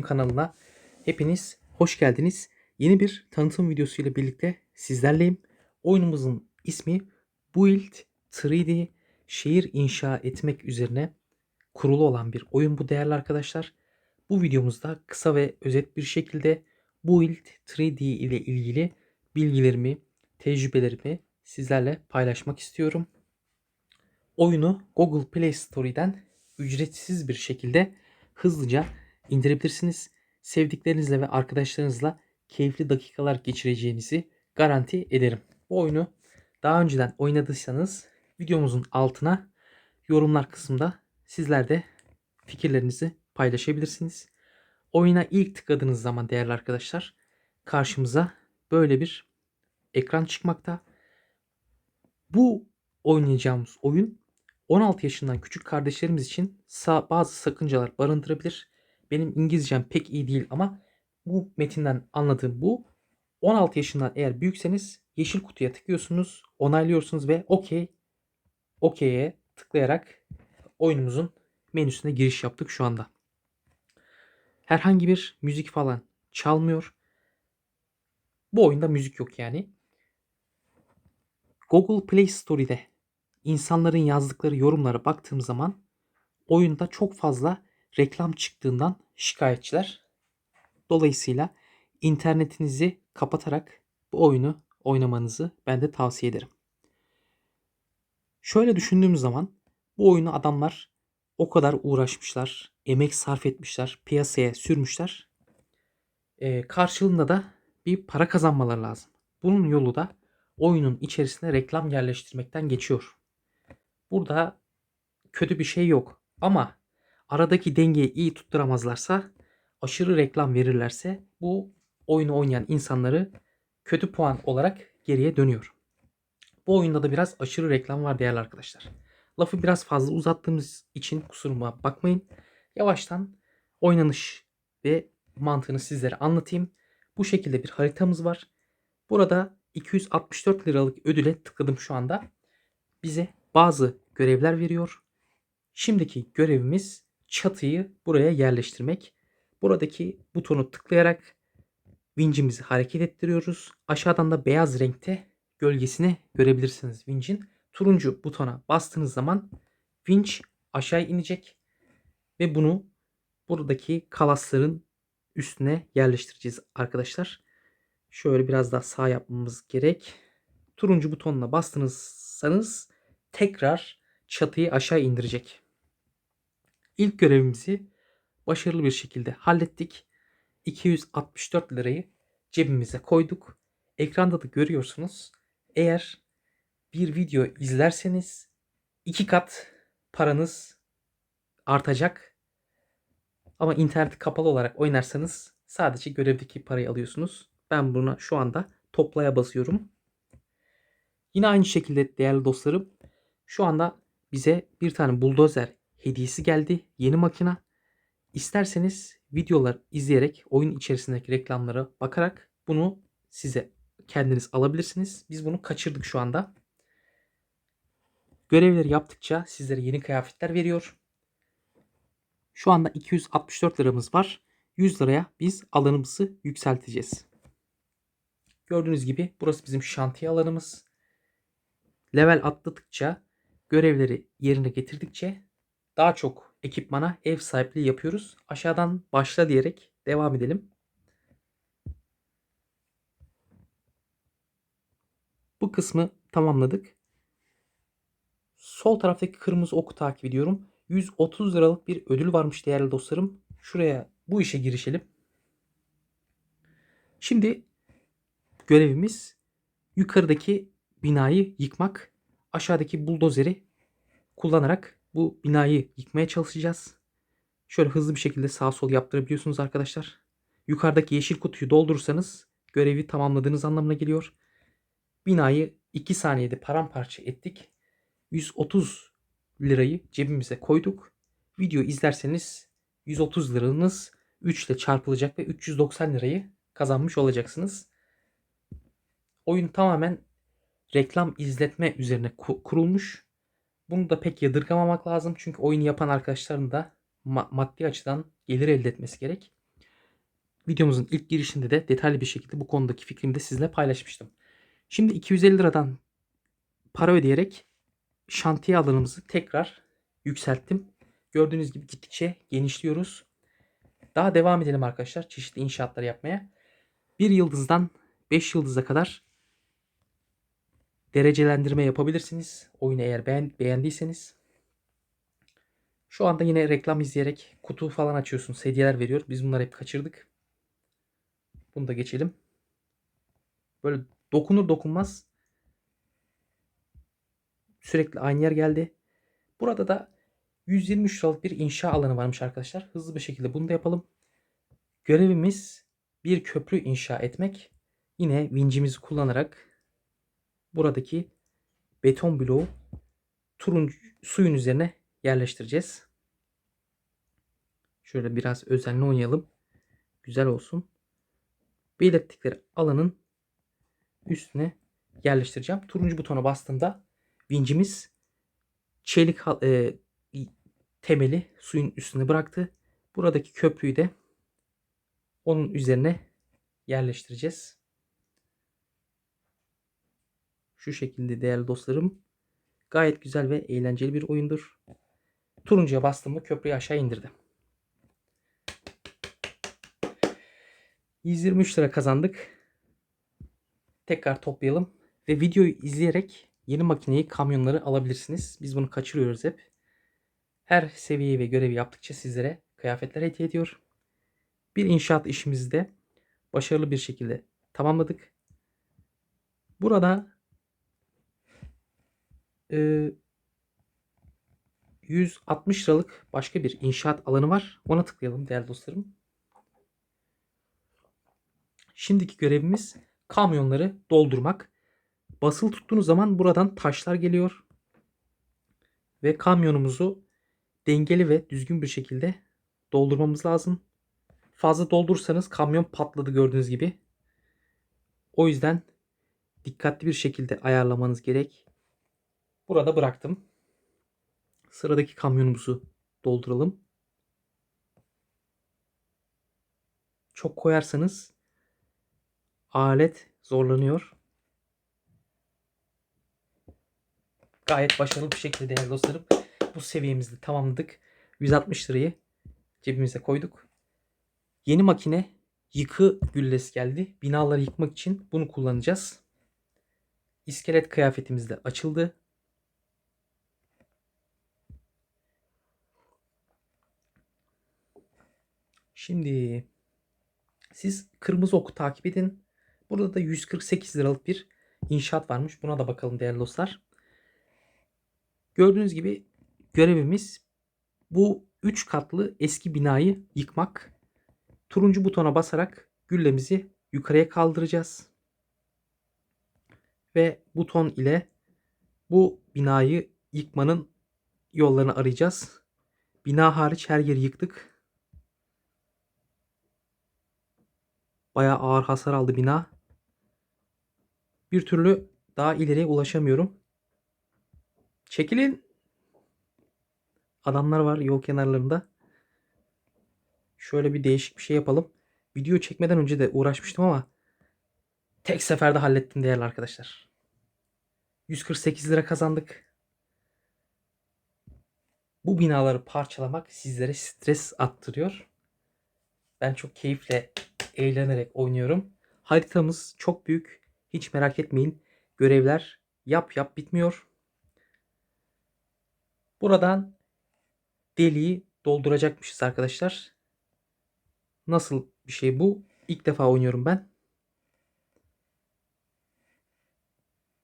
kanalına hepiniz hoş geldiniz. Yeni bir tanıtım videosu ile birlikte sizlerleyim. Oyunumuzun ismi Build 3D şehir inşa etmek üzerine kurulu olan bir oyun bu değerli arkadaşlar. Bu videomuzda kısa ve özet bir şekilde Build 3D ile ilgili bilgilerimi, tecrübelerimi sizlerle paylaşmak istiyorum. Oyunu Google Play Store'den ücretsiz bir şekilde hızlıca indirebilirsiniz. Sevdiklerinizle ve arkadaşlarınızla keyifli dakikalar geçireceğinizi garanti ederim. Bu oyunu daha önceden oynadıysanız videomuzun altına yorumlar kısmında sizler de fikirlerinizi paylaşabilirsiniz. Oyuna ilk tıkladığınız zaman değerli arkadaşlar karşımıza böyle bir ekran çıkmakta. Bu oynayacağımız oyun 16 yaşından küçük kardeşlerimiz için bazı sakıncalar barındırabilir. Benim İngilizcem pek iyi değil ama bu metinden anladığım bu. 16 yaşından eğer büyükseniz yeşil kutuya tıklıyorsunuz, onaylıyorsunuz ve OK, OK'ye tıklayarak oyunumuzun menüsüne giriş yaptık şu anda. Herhangi bir müzik falan çalmıyor. Bu oyunda müzik yok yani. Google Play Store'de insanların yazdıkları yorumlara baktığım zaman oyunda çok fazla reklam çıktığından şikayetçiler. Dolayısıyla internetinizi kapatarak bu oyunu oynamanızı ben de tavsiye ederim. Şöyle düşündüğüm zaman bu oyunu adamlar o kadar uğraşmışlar, emek sarf etmişler, piyasaya sürmüşler. Ee, karşılığında da bir para kazanmaları lazım. Bunun yolu da oyunun içerisine reklam yerleştirmekten geçiyor. Burada kötü bir şey yok ama aradaki dengeyi iyi tutturamazlarsa, aşırı reklam verirlerse bu oyunu oynayan insanları kötü puan olarak geriye dönüyor. Bu oyunda da biraz aşırı reklam var değerli arkadaşlar. Lafı biraz fazla uzattığımız için kusuruma bakmayın. Yavaştan oynanış ve mantığını sizlere anlatayım. Bu şekilde bir haritamız var. Burada 264 liralık ödüle tıkladım şu anda. Bize bazı görevler veriyor. Şimdiki görevimiz çatıyı buraya yerleştirmek. Buradaki butonu tıklayarak vincimizi hareket ettiriyoruz. Aşağıdan da beyaz renkte gölgesini görebilirsiniz vincin. Turuncu butona bastığınız zaman vinç aşağı inecek ve bunu buradaki kalasların üstüne yerleştireceğiz arkadaşlar. Şöyle biraz daha sağ yapmamız gerek. Turuncu butonuna bastınızsanız tekrar çatıyı aşağı indirecek. İlk görevimizi başarılı bir şekilde hallettik. 264 lirayı cebimize koyduk. Ekranda da görüyorsunuz. Eğer bir video izlerseniz iki kat paranız artacak. Ama internet kapalı olarak oynarsanız sadece görevdeki parayı alıyorsunuz. Ben buna şu anda toplaya basıyorum. Yine aynı şekilde değerli dostlarım şu anda bize bir tane buldozer hediyesi geldi. Yeni makina. İsterseniz videolar izleyerek oyun içerisindeki reklamlara bakarak bunu size kendiniz alabilirsiniz. Biz bunu kaçırdık şu anda. Görevleri yaptıkça sizlere yeni kıyafetler veriyor. Şu anda 264 liramız var. 100 liraya biz alanımızı yükselteceğiz. Gördüğünüz gibi burası bizim şantiye alanımız. Level atladıkça görevleri yerine getirdikçe daha çok ekipmana ev sahipliği yapıyoruz. Aşağıdan başla diyerek devam edelim. Bu kısmı tamamladık. Sol taraftaki kırmızı oku takip ediyorum. 130 liralık bir ödül varmış değerli dostlarım. Şuraya bu işe girişelim. Şimdi görevimiz yukarıdaki binayı yıkmak. Aşağıdaki buldozeri kullanarak bu binayı yıkmaya çalışacağız. Şöyle hızlı bir şekilde sağ sol yaptırabiliyorsunuz arkadaşlar. Yukarıdaki yeşil kutuyu doldurursanız görevi tamamladığınız anlamına geliyor. Binayı 2 saniyede paramparça ettik. 130 lirayı cebimize koyduk. Video izlerseniz 130 liranız 3 ile çarpılacak ve 390 lirayı kazanmış olacaksınız. Oyun tamamen reklam izletme üzerine kurulmuş. Bunu da pek yadırgamamak lazım. Çünkü oyunu yapan arkadaşların da ma- maddi açıdan gelir elde etmesi gerek. videomuzun ilk girişinde de detaylı bir şekilde bu konudaki fikrimi de sizinle paylaşmıştım. Şimdi 250 liradan para ödeyerek şantiye alanımızı tekrar yükselttim. Gördüğünüz gibi gittikçe genişliyoruz. Daha devam edelim arkadaşlar çeşitli inşaatlar yapmaya. Bir yıldızdan 5 yıldıza kadar derecelendirme yapabilirsiniz. Oyunu eğer beğen, beğendiyseniz. Şu anda yine reklam izleyerek kutu falan açıyorsunuz. Hediyeler veriyor. Biz bunları hep kaçırdık. Bunu da geçelim. Böyle dokunur dokunmaz sürekli aynı yer geldi. Burada da 123 liralık bir inşa alanı varmış arkadaşlar. Hızlı bir şekilde bunu da yapalım. Görevimiz bir köprü inşa etmek. Yine vincimizi kullanarak buradaki beton bloğu turuncu suyun üzerine yerleştireceğiz. Şöyle biraz özenli oynayalım. Güzel olsun. Belirttikleri alanın üstüne yerleştireceğim. Turuncu butona bastığımda vincimiz çelik e, temeli suyun üstüne bıraktı. Buradaki köprüyü de onun üzerine yerleştireceğiz. Şu şekilde değerli dostlarım. Gayet güzel ve eğlenceli bir oyundur. Turuncuya bastım mı köprüyü aşağı indirdi. 123 lira kazandık. Tekrar toplayalım. Ve videoyu izleyerek yeni makineyi, kamyonları alabilirsiniz. Biz bunu kaçırıyoruz hep. Her seviyeyi ve görevi yaptıkça sizlere kıyafetler hediye ediyor. Bir inşaat işimizi de başarılı bir şekilde tamamladık. Burada e, 160 liralık başka bir inşaat alanı var. Ona tıklayalım değerli dostlarım. Şimdiki görevimiz kamyonları doldurmak. Basılı tuttuğunuz zaman buradan taşlar geliyor. Ve kamyonumuzu dengeli ve düzgün bir şekilde doldurmamız lazım. Fazla doldurursanız kamyon patladı gördüğünüz gibi. O yüzden dikkatli bir şekilde ayarlamanız gerek. Burada bıraktım. Sıradaki kamyonumuzu dolduralım. Çok koyarsanız alet zorlanıyor. Gayet başarılı bir şekilde değerli dostlarım bu seviyemizde tamamladık. 160 lirayı cebimize koyduk. Yeni makine yıkı güllesi geldi. Binaları yıkmak için bunu kullanacağız. İskelet kıyafetimiz de açıldı. Şimdi siz kırmızı oku takip edin. Burada da 148 liralık bir inşaat varmış. Buna da bakalım değerli dostlar. Gördüğünüz gibi görevimiz bu 3 katlı eski binayı yıkmak. Turuncu butona basarak güllemizi yukarıya kaldıracağız. Ve buton ile bu binayı yıkmanın yollarını arayacağız. Bina hariç her yeri yıktık. Bayağı ağır hasar aldı bina. Bir türlü daha ileriye ulaşamıyorum. Çekilin. Adamlar var yol kenarlarında. Şöyle bir değişik bir şey yapalım. Video çekmeden önce de uğraşmıştım ama tek seferde hallettim değerli arkadaşlar. 148 lira kazandık. Bu binaları parçalamak sizlere stres attırıyor. Ben çok keyifle, eğlenerek oynuyorum. Haritamız çok büyük. Hiç merak etmeyin. Görevler yap yap bitmiyor. Buradan deliği dolduracakmışız arkadaşlar. Nasıl bir şey bu? İlk defa oynuyorum ben.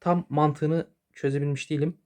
Tam mantığını çözebilmiş değilim.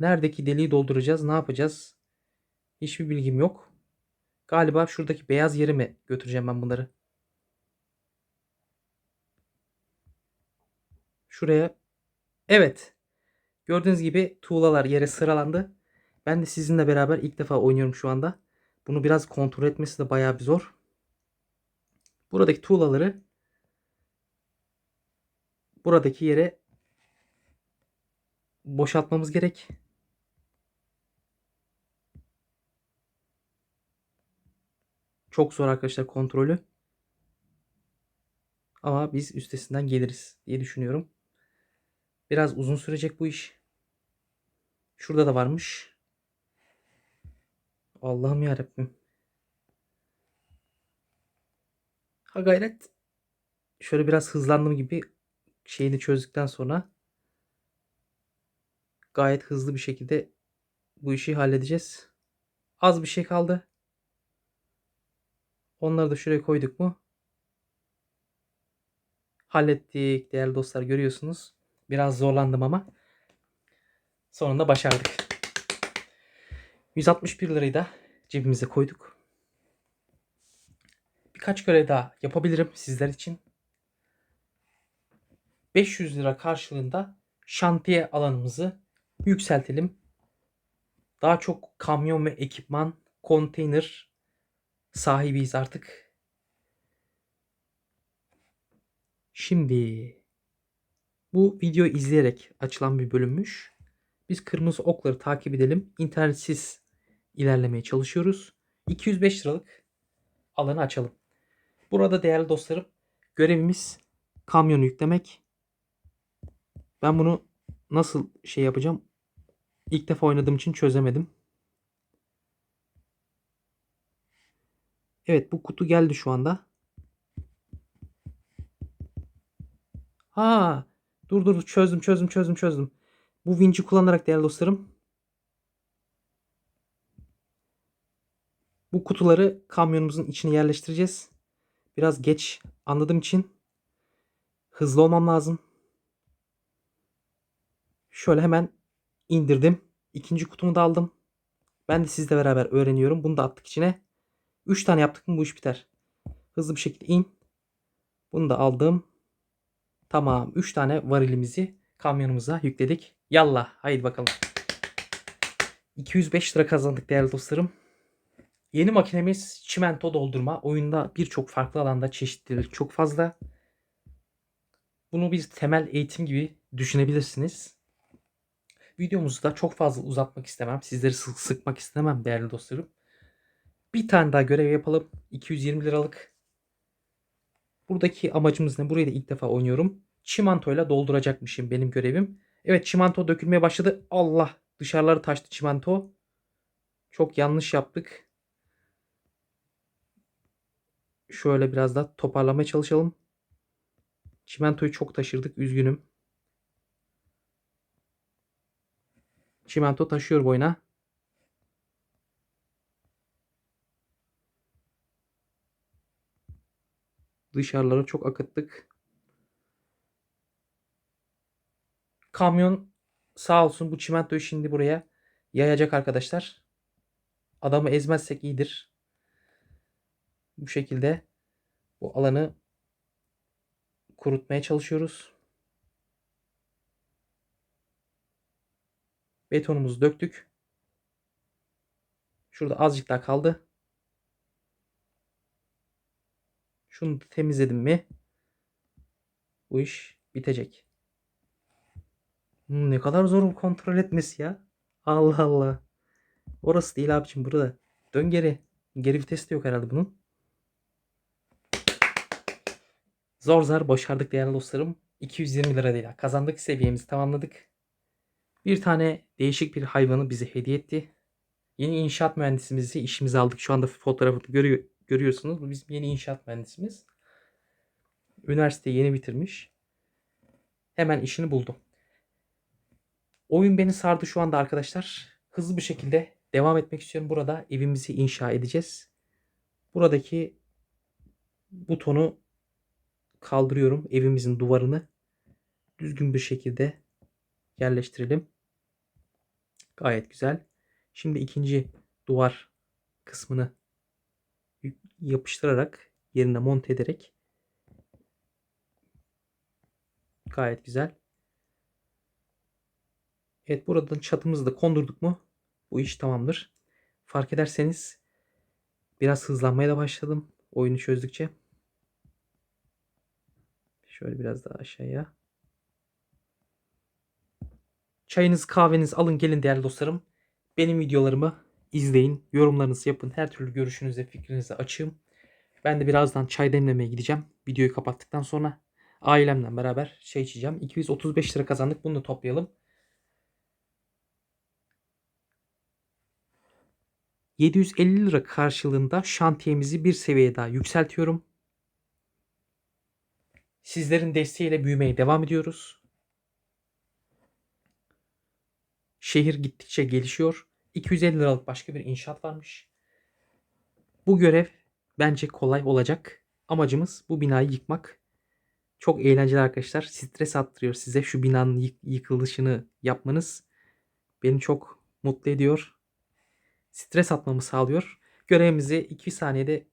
Neredeki deliği dolduracağız? Ne yapacağız? Hiçbir bilgim yok. Galiba şuradaki beyaz yeri mi götüreceğim ben bunları? Şuraya. Evet. Gördüğünüz gibi tuğlalar yere sıralandı. Ben de sizinle beraber ilk defa oynuyorum şu anda. Bunu biraz kontrol etmesi de bayağı bir zor. Buradaki tuğlaları buradaki yere boşaltmamız gerek. Çok zor arkadaşlar kontrolü. Ama biz üstesinden geliriz diye düşünüyorum. Biraz uzun sürecek bu iş. Şurada da varmış. Allah'ım yarabbim. Ha gayret. Şöyle biraz hızlandım gibi şeyini çözdükten sonra gayet hızlı bir şekilde bu işi halledeceğiz. Az bir şey kaldı. Onları da şuraya koyduk mu? Hallettik değerli dostlar görüyorsunuz. Biraz zorlandım ama sonunda başardık. 161 lirayı da cebimize koyduk. Birkaç görev daha yapabilirim sizler için. 500 lira karşılığında şantiye alanımızı yükseltelim. Daha çok kamyon ve ekipman, konteyner sahibiyiz artık. Şimdi bu video izleyerek açılan bir bölümmüş. Biz kırmızı okları takip edelim. İnternetsiz ilerlemeye çalışıyoruz. 205 liralık alanı açalım. Burada değerli dostlarım görevimiz kamyonu yüklemek. Ben bunu nasıl şey yapacağım? İlk defa oynadığım için çözemedim. Evet bu kutu geldi şu anda. Ha, dur dur çözdüm çözdüm çözdüm çözdüm. Bu vinci kullanarak değerli dostlarım bu kutuları kamyonumuzun içine yerleştireceğiz. Biraz geç anladığım için hızlı olmam lazım. Şöyle hemen indirdim. İkinci kutumu da aldım. Ben de sizle beraber öğreniyorum. Bunu da attık içine. 3 tane yaptık mı bu iş biter. Hızlı bir şekilde in. Bunu da aldım. Tamam. 3 tane varilimizi kamyonumuza yükledik. Yallah. Haydi bakalım. 205 lira kazandık değerli dostlarım. Yeni makinemiz çimento doldurma. Oyunda birçok farklı alanda çeşitlilik çok fazla. Bunu bir temel eğitim gibi düşünebilirsiniz. Videomuzu da çok fazla uzatmak istemem. Sizleri sık sıkmak istemem değerli dostlarım. Bir tane daha görev yapalım. 220 liralık. Buradaki amacımız ne? Burayı da ilk defa oynuyorum. Çimentoyla dolduracakmışım benim görevim. Evet çimento dökülmeye başladı. Allah dışarıları taştı çimento. Çok yanlış yaptık. Şöyle biraz daha toparlamaya çalışalım. Çimentoyu çok taşırdık. Üzgünüm. Çimento taşıyor boyuna. Dışarıları çok akıttık. Kamyon sağ olsun bu çimentoyu şimdi buraya yayacak arkadaşlar. Adamı ezmezsek iyidir. Bu şekilde bu alanı kurutmaya çalışıyoruz. Betonumuzu döktük. Şurada azıcık daha kaldı. Şunu temizledim mi bu iş bitecek. Hmm, ne kadar zor kontrol etmesi ya. Allah Allah. Orası değil abicim burada. Dön geri. Geri vites de yok herhalde bunun. Zor zar başardık değerli dostlarım. 220 lira değil. Kazandık seviyemizi tamamladık. Bir tane değişik bir hayvanı bize hediye etti. Yeni inşaat mühendisimizi işimize aldık. Şu anda fotoğrafını görüyor, görüyorsunuz. Bu bizim yeni inşaat mühendisimiz. Üniversiteyi yeni bitirmiş. Hemen işini buldu. Oyun beni sardı şu anda arkadaşlar. Hızlı bir şekilde devam etmek istiyorum. Burada evimizi inşa edeceğiz. Buradaki butonu kaldırıyorum. Evimizin duvarını düzgün bir şekilde yerleştirelim. Gayet güzel. Şimdi ikinci duvar kısmını yapıştırarak yerine monte ederek gayet güzel. Evet buradan çatımızı da kondurduk mu bu iş tamamdır. Fark ederseniz biraz hızlanmaya da başladım oyunu çözdükçe. Şöyle biraz daha aşağıya. Çayınız kahveniz alın gelin değerli dostlarım. Benim videolarımı izleyin. Yorumlarınızı yapın. Her türlü görüşünüze, fikrinize açığım. Ben de birazdan çay demlemeye gideceğim. Videoyu kapattıktan sonra ailemle beraber şey içeceğim. 235 lira kazandık. Bunu da toplayalım. 750 lira karşılığında şantiyemizi bir seviyeye daha yükseltiyorum. Sizlerin desteğiyle büyümeye devam ediyoruz. Şehir gittikçe gelişiyor. 250 liralık başka bir inşaat varmış. Bu görev bence kolay olacak. Amacımız bu binayı yıkmak. Çok eğlenceli arkadaşlar. Stres attırıyor size şu binanın yık- yıkılışını yapmanız. Beni çok mutlu ediyor. Stres atmamı sağlıyor. Görevimizi 2 saniyede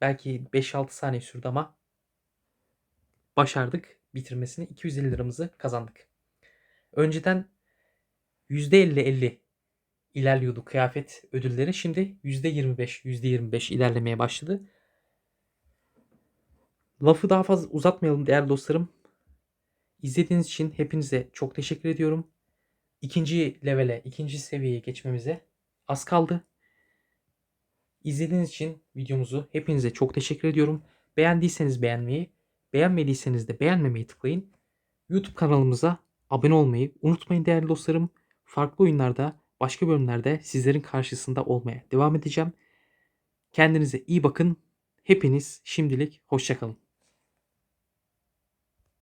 belki 5-6 saniye sürdü ama başardık bitirmesini. 250 liramızı kazandık. Önceden %50-50 ilerliyordu kıyafet ödülleri. Şimdi %25, %25 ilerlemeye başladı. Lafı daha fazla uzatmayalım değerli dostlarım. İzlediğiniz için hepinize çok teşekkür ediyorum. İkinci levele, ikinci seviyeye geçmemize az kaldı. İzlediğiniz için videomuzu hepinize çok teşekkür ediyorum. Beğendiyseniz beğenmeyi, beğenmediyseniz de beğenmemeyi tıklayın. YouTube kanalımıza abone olmayı unutmayın değerli dostlarım. Farklı oyunlarda, başka bölümlerde sizlerin karşısında olmaya devam edeceğim. Kendinize iyi bakın. Hepiniz şimdilik hoşçakalın.